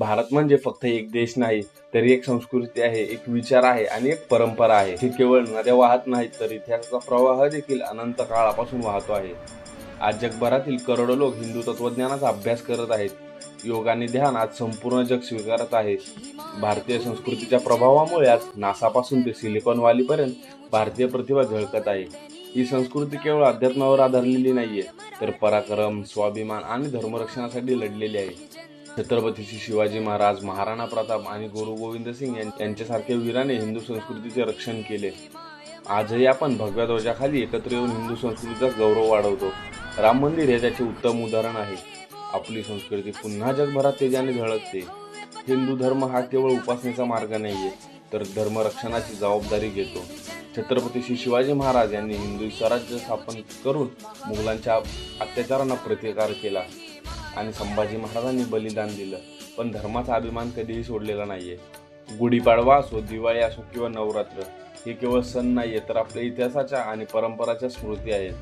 भारत म्हणजे फक्त एक देश नाही तर एक संस्कृती आहे एक विचार आहे आणि एक परंपरा आहे. ही केवळ नद्या वाहत नाहीत तर इतिहासाचा प्रवाह देखील अनंत काळापासून वाहतो आहे. आज जगभरातील करोडो लोक हिंदू तत्वज्ञानाचा अभ्यास करत आहेत. योग आणि ध्यान आज संपूर्ण जग स्वीकारत आहे. भारतीय संस्कृतीच्या प्रभावामुळे आज नासापासून ते सिलिकॉन व्हॅलीपर्यंत भारतीय प्रतिभा झळकत आहे. ही संस्कृती केवळ अध्यात्मावर आधारलेली नाहीये तर पराक्रम स्वाभिमान आणि धर्मरक्षणासाठी लढलेली आहे. छत्रपती शिवाजी महाराज महाराणा प्रताप आणि गुरु गोविंद सिंग यां- यांच्यासारख्या वीराने हिंदू संस्कृतीचे रक्षण केले. आजही आपण भगव्या ध्वजाखाली एकत्र येऊन हिंदू संस्कृतीचा गौरव वाढवतो. राम मंदिर हे त्याचे उत्तम उदाहरण आहे. आपली संस्कृती पुन्हा जगभरात तेजाने झळकते. हिंदू धर्म हा केवळ उपासनेचा मार्ग नाहीये तर धर्मरक्षणाची जबाबदारी घेतो. छत्रपती श्री शिवाजी महाराज यांनी हिंदू स्वराज्य स्थापन करून मुघलांच्या अत्याचारांना प्रतिकार केला. आणि संभाजी महाराजांनी बलिदान दिलं. पण धर्माचा अभिमान कधीही सोडलेला नाही आहे गुढीपाडवा असो दिवाळी असो किंवा नवरात्र हे केवळ सण नाही आहे तर आपल्या इतिहासाच्या आणि परंपराच्या स्मृती आहेत.